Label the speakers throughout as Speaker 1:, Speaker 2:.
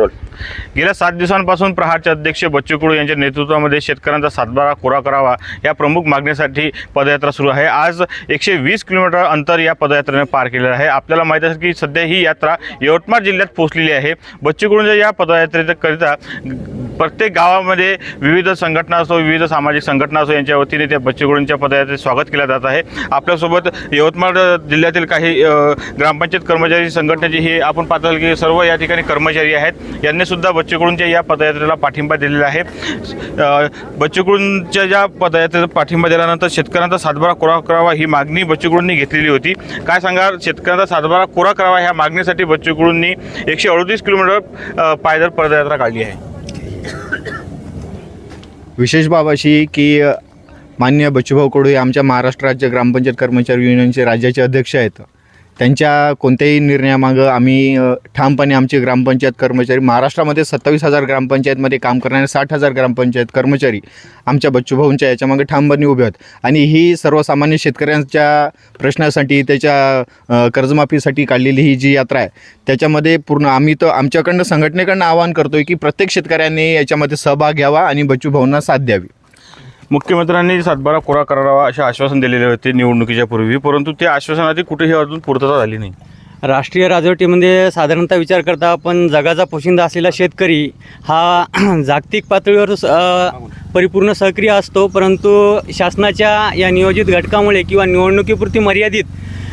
Speaker 1: Petrol
Speaker 2: गेल्या सात दिवसांपासून प्रहारचे अध्यक्ष बच्चू कडू यांच्या नेतृत्वामध्ये शेतकऱ्यांचा सातबारा कोरा करावा या प्रमुख मागणीसाठी पदयात्रा सुरू आहे. आज एकशे वीस किलोमीटर अंतर या पदयात्रेने पार केलेलं आहे. आपल्याला माहीत असेल की सध्या ही यात्रा यवतमाळ जिल्ह्यात पोहोचलेली आहे. बच्चू कडूंच्या या पदयात्रेकरिता प्रत्येक गावामध्ये विविध संघटना असो विविध सामाजिक संघटना असो यांच्या वतीने त्या बच्चू पदयात्रेत स्वागत केलं जात आहे. आपल्यासोबत यवतमाळ जिल्ह्यातील काही ग्रामपंचायत कर्मचारी संघटनेची ही आपण पाहतो की सर्व या ठिकाणी कर्मचारी आहेत. यांनी सुद्धा बच्चू कडूंच्या या पदयात्रेला पाठिंबा दिलेला आहे. अ, बच्चू कडूंच्या या पदयात्रेला पाठिंबा दिल्यानंतर शेतकऱ्यांचा सातबारा कोरा करावा ही मागणी बच्चू कडूंनी घेतलेली होती. काय सांगा शेतकऱ्यांचा सातबारा कोरा करावा ह्या मागणीसाठी बच्चू कडूंनी एकशे अडतीस किलोमीटर पायदळ पदयात्रा काढली आहे.
Speaker 3: विशेष बाब अशी की मान्य माननीय बच्चूभाऊ कडू हे आमच्या महाराष्ट्र राज्य ग्रामपंचायत कर्मचारी युनियनचे राज्याचे अध्यक्ष आहेत. त्यांच्या कोणत्याही निर्णयामागं आम्ही ठामपणे आमचे ग्रामपंचायत कर्मचारी महाराष्ट्रामध्ये सत्तावीस हजार ग्रामपंचायतमध्ये काम करणारे साठ हजार ग्रामपंचायत कर्मचारी आमच्या बच्चूभाऊंच्या याच्यामागे ठामपणे उभे आहेत. आणि ही सर्वसामान्य शेतकऱ्यांच्या प्रश्नासाठी त्याच्या कर्जमाफीसाठी काढलेली ही जी यात्रा आहे त्याच्यामध्ये पूर्ण आम्ही तर आमच्याकडनं संघटनेकडनं आवाहन करतो आहे की प्रत्येक शेतकऱ्यांनी याच्यामध्ये सहभाग घ्यावा आणि बच्चूभाऊंना साथ द्यावी.
Speaker 2: मुख्यमंत्र्यांनी सातबारा कोरा करावा असे आश्वासन दिलेले होते निवडणुकीच्या पूर्वी परंतु त्या आश्वासनाची कुठेही अजून पूर्तता झाली नाही.
Speaker 4: राष्ट्रीय राजवटीमध्ये म्हणजे साधारणतः विचार करता आपण जगाचा पोशिंदा असलेला शेतकरी हा जागतिक पातळीवर परिपूर्ण सक्रिय असतो परंतु शासनाच्या या नियोजित घटकामुळे किंवा निवडणुकीपुरती मर्यादित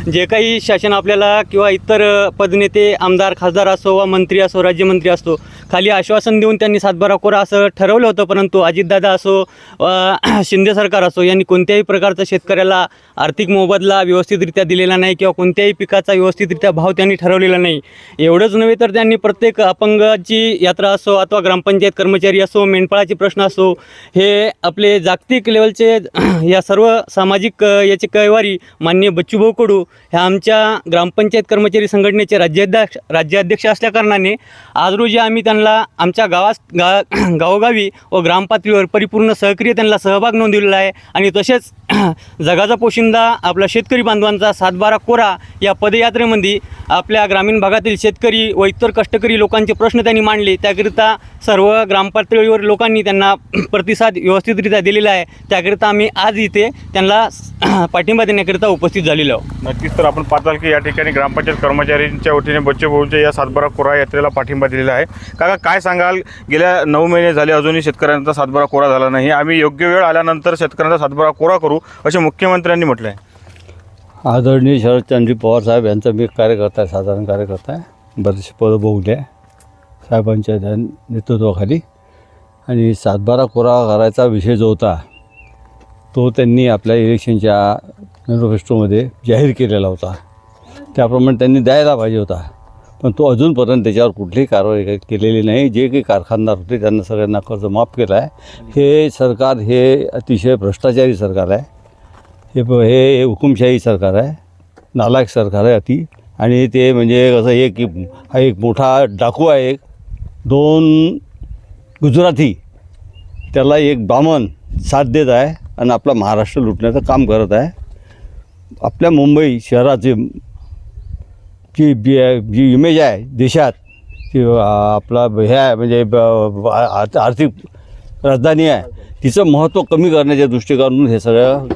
Speaker 4: जे काही शासन आपल्याला किंवा इतर पदनेते आमदार खासदार असो वा मंत्री असो राज्यमंत्री असतो खाली आश्वासन देऊन त्यांनी सातबारा कोरा असं ठरवलं होतं परंतु अजितदादा असो शिंदे सरकार असो यांनी कोणत्याही प्रकारचा शेतकऱ्याला आर्थिक मोबदला व्यवस्थितरित्या दिलेला नाही किंवा कोणत्याही पिकाचा व्यवस्थितरित्या भाव त्यांनी ठरवलेला नाही. एवढंच नव्हे तर त्यांनी प्रत्येक अपंगाची यात्रा असो अथवा ग्रामपंचायत कर्मचारी असो मेंढपाळाचे प्रश्न असो हे आपले जागतिक लेवलचे या सर्व सामाजिक याची याचे कैवारी माननीय बच्चूभाऊ कडू ह्या आमच्या ग्रामपंचायत कर्मचारी संघटनेचे राज्याध्यक्ष राज्याध्यक्ष असल्याकारणाने आज रोजी आम्ही त्यांना आमच्या गावास गा गावोगावी व ग्रामपातळीवर परिपूर्ण सहक्रिय त्यांना सहभाग नोंदवलेला आहे. आणि तसेच जगाचा पोशिंदा आपला शेतकरी बांधवांचा सातबारा कोरा या पदयात्रेमध्ये आपल्या ग्रामीण भागातील शेतकरी व इतर कष्टकरी लोकांचे प्रश्न त्यांनी मांडले. त्याकरिता सर्व ग्रामपातळीवर लोकांनी त्यांना प्रतिसाद व्यवस्थितरित्या दिलेला आहे. त्याकरिता आम्ही आज इथे त्यांना पाठिंबा देण्याकरिता उपस्थित झालेलो आहोत.
Speaker 2: नक्कीच तर आपण पाहताल की या ठिकाणी ग्रामपंचायत कर्मचाऱ्यांच्या वतीने बच्चे भाऊंच्या या सातबारा कोरा यात्रेला पाठिंबा दिलेला आहे. काका काय सांगाल? गेल्या नऊ महिने झाले अजूनही शेतकऱ्यांचा सातबारा कोरा झाला नाही. आम्ही योग्य वेळ आल्यानंतर शेतकऱ्यांचा सातबारा कोरा करू असे मुख्यमंत्र्यांनी म्हटलं आहे
Speaker 5: आदरणीय शरदचंद्र पवार साहेब यांचा मी कार्यकर्ता आहे साधारण कार्यकर्ता आहे. बरेचसे पदं भोगले आहे साहेबांच्या त्या नेतृत्वाखाली. आणि सातबारा कोरा करायचा विषय जो होता तो त्यांनी आपल्या इलेक्शनच्या मॅनिफेस्टोमध्ये जाहीर केलेला होता. त्याप्रमाणे त्यांनी द्यायला पाहिजे होता. पण तो अजूनपर्यंत त्याच्यावर कुठलीही कारवाई केलेली नाही. जे काही कारखानदार होते त्यांना सगळ्यांना कर्ज माफ केलं आहे हे सरकार हे अतिशय भ्रष्टाचारी सरकार आहे. हे प हे हुकुमशाही सरकार आहे. नालायक सरकार आहे अति. आणि ते म्हणजे कसं एक हा एक मोठा डाकू आहे एक. दोन गुजराती. त्याला एक बामन साथ देत आहे आणि आपला महाराष्ट्र लुटण्याचं काम करत आहे. आपल्या मुंबई शहराचे जी बी जी इमेज आहे देशात ती आपला हे आहे म्हणजे ब- आर्थिक राजधानी आहे तिचं महत्त्व कमी करण्याच्या दृष्टिकोनातून हे सगळं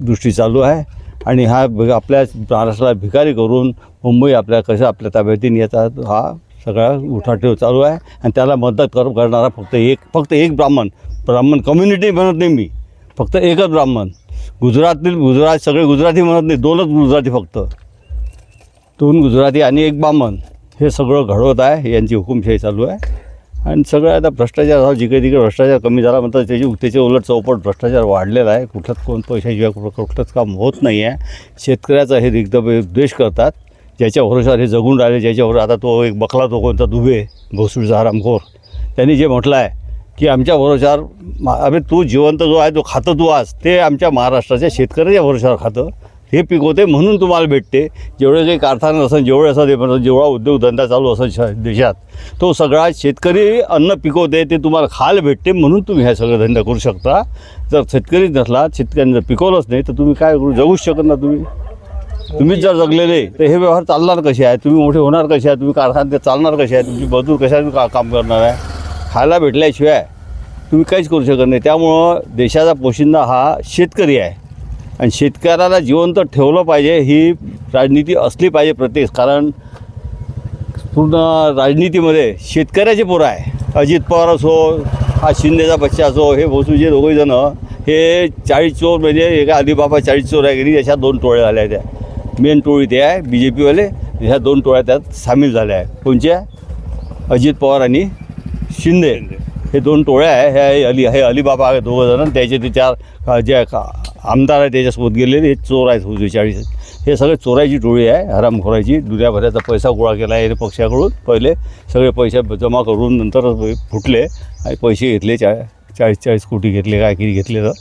Speaker 5: दृष्टी चालू आहे. आणि हा आपल्या महाराष्ट्राला भिकारी करून मुंबई आपल्या कसं आपल्या ताब्यात येतात हा सगळा उठाठेव चालू आहे. आणि त्याला मदत कर करणारा फक्त एक फक्त एक ब्राह्मण. ब्राह्मण कम्युनिटी म्हणत नाही मी. फक्त एकच ब्राह्मण. गुजरातील गुजरात सगळे गुजराती म्हणत नाही दोनच गुजराती फक्त. दोन गुजराती आणि एक बामन हे सगळं घडवत आहे यांची हुकुमशाही चालू आहे. आणि सगळं आता भ्रष्टाचार झाला जिकडे तिकडे भ्रष्टाचार कमी झाला म्हणतात त्याची त्याच्या उलट चौपट भ्रष्टाचार वाढलेला आहे. कुठलंच कोण पैशाशिवाय कुठं कुठलंच काम होत नाही आहे शेतकऱ्याचा हे एकदम द्वेष करतात. ज्याच्या भरोशावर हे जगून राहिले ज्याच्यावर आता तो एक बकला तो कोणता दुबे भोसूळ हरामखोर त्यांनी जे म्हटलं आहे की आमच्या भरोशावर मा अरे तू जिवंत जो आहे तो खातं तू आज. ते आमच्या महाराष्ट्राच्या शेतकऱ्याच्या भरोशावर खातं. हे पिकवते म्हणून तुम्हाला भेटते. जेवढे काही कारखाना असेल जेवढे असं ते म्हणजे जेवढा उद्योगधंदा चालू असेल श देशात तो सगळा शेतकरी अन्न पिकवते ते तुम्हाला खायला भेटते म्हणून तुम्ही ह्या सगळं धंदा करू शकता. जर शेतकरी नसला शेतकऱ्यांनी जर पिकवलंच नाही तर तुम्ही काय करू? जगूच शकत ना तुम्ही. तुम्हीच जर जगलेले तर हे व्यवहार चालणार कसे आहे तुम्ही मोठे होणार कसे आहे तुम्ही कारखाने चालणार कसे आहे तुमची मजूर कशा का काम करणार आहे? खायला भेटल्याशिवाय तुम्ही काहीच करू शकत नाही. त्यामुळं देशाचा पोशिंदा हा शेतकरी आहे. आणि शेतकऱ्याला जिवंत ठेवलं पाहिजे ही राजनीती असली पाहिजे प्रत्येक कारण पूर्ण राजनीतीमध्ये शेतकऱ्याचे पोरं आहे. अजित पवार असो हा शिंदेचा बच्चा असो हे भोसूचे दोघेजणं हे चाळीस चोर म्हणजे एका अलिबाबा चाळीस चोर आहे गेली अशा दोन टोळ्या झाल्या त्या. मेन टोळी ते आहे बी जे पीवाले ह्या दोन टोळ्या त्यात सामील झाल्या आहे कोणच्या? अजित पवार आणि शिंदे. हे दोन टोळ्या आहे हे अली हे अलीबाबा आहे दोघं जण. त्याचे ते चार जे आमदार आहे त्याच्यासोबत गेलेले हे चोर आहेत होते चाळीस. हे सगळे चोरायची टोळी आहे हरामखोरायची दुनियाभराचा पैसा गोळा केला आहे पक्षाकडून. पहिले सगळे पैसे जमा करून नंतर फुटले. आणि पैसे घेतले चा चाळीस चाळीस कोटी घेतले काय किती घेतले तर.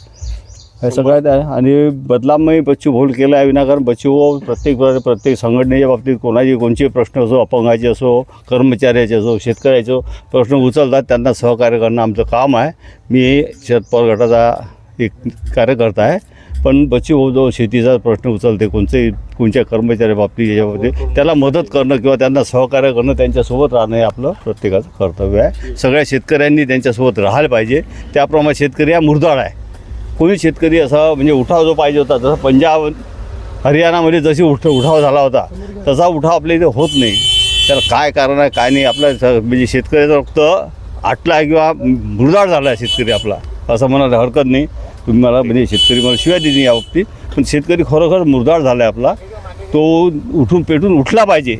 Speaker 5: हे सगळ्यात आहे. आणि बदलामही बच्चू भूल केला आहे विनाकारण. बच्चू भाऊ प्रत्येक प्रत्येक संघटनेच्या बाबतीत कोणाचे कोणचे प्रश्न असो अपंगाचे असो कर्मचाऱ्याचे असो शेतकऱ्याचे प्रश्न उचलतात. त्यांना सहकार्य करणं आमचं काम आहे. मी शरद पवार गटाचा एक कार्यकर्ता आहे. पण बच्चू भाऊ जो शेतीचा प्रश्न उचलते कोणते कोणत्या कर्मचाऱ्या बाबतीत याच्यामध्ये त्याला मदत करणं किंवा त्यांना सहकार्य करणं त्यांच्यासोबत राहणं हे आपलं प्रत्येकाचं कर्तव्य आहे. सगळ्या शेतकऱ्यांनी त्यांच्यासोबत राहायला पाहिजे. त्याप्रमाणे शेतकरी हा मुरदाळ आहे. कोणी शेतकरी असा म्हणजे उठाव जो पाहिजे होता जसा पंजाब हरियाणामध्ये जशी उठ उठाव झाला होता तसा उठाव आपल्या इथे होत नाही. त्याला काय कारण आहे काय नाही आपला म्हणजे शेतकऱ्याचं रक्त आटला आहे किंवा मृदाळ झाला आहे शेतकरी आपला असं म्हणायला हरकत नाही. तुम्ही मला म्हणजे शेतकरी मला शिवाय दिली या बाबतीत पण शेतकरी खरोखर मुरदाळ झाला आहे आपला. तो उठून पेटून उठला पाहिजे.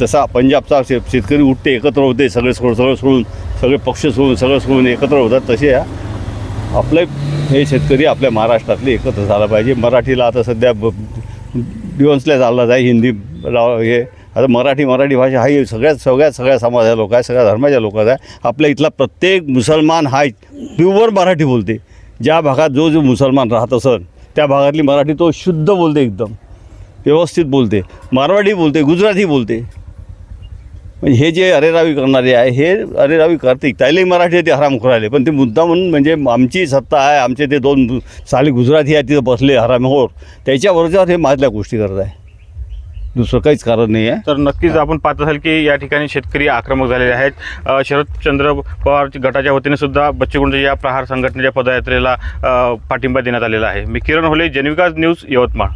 Speaker 5: जसा पंजाबचा शे शेतकरी उठते एकत्र होते सगळे सोड सगळं सोडून सगळे पक्ष सोडून सगळं सोडून एकत्र होतात तसे या. आपले हे शेतकरी आपल्या महाराष्ट्रातले एकत्र झाला पाहिजे. मराठीला आता सध्या ब बियॉन्सला चालला जाय हिंदी लाव हे आता मराठी मराठी भाषा हा ही सगळ्यात सगळ्यात सगळ्या समाजाच्या लोक आहे सगळ्या धर्माच्या लोकांचा आहे. आपल्या इथला प्रत्येक मुसलमान हा प्युअर मराठी बोलते. ज्या भागात जो जो मुसलमान राहत असेल त्या भागातली मराठी तो शुद्ध बोलते एकदम. व्यवस्थित बोलते. मारवाडी बोलते गुजराती बोलते. म्हणजे हे जे अरेरावी करणारे आहे हे अरेरावी करते त्यालाही मराठी आहे ते हरामखोर आले पण ते मुद्दा म्हणून म्हणजे आमची सत्ता आहे आमचे ते दोन साली गुजराती आहे तिथं बसले हरामखोर त्याच्याबरोबर हे माझल्या गोष्टी करत आहे. दुसरं काहीच कारण नाही आहे.
Speaker 2: तर नक्कीच आपण पाहत असाल की या ठिकाणी शेतकरी आक्रमक झालेले आहेत. शरदचंद्र पवार गटाच्या वतीने सुद्धा बच्चू या प्रहार संघटनेच्या पदयात्रेला पाठिंबा देण्यात आलेला आहे. मी किरण होले जनविकास न्यूज यवतमाळ.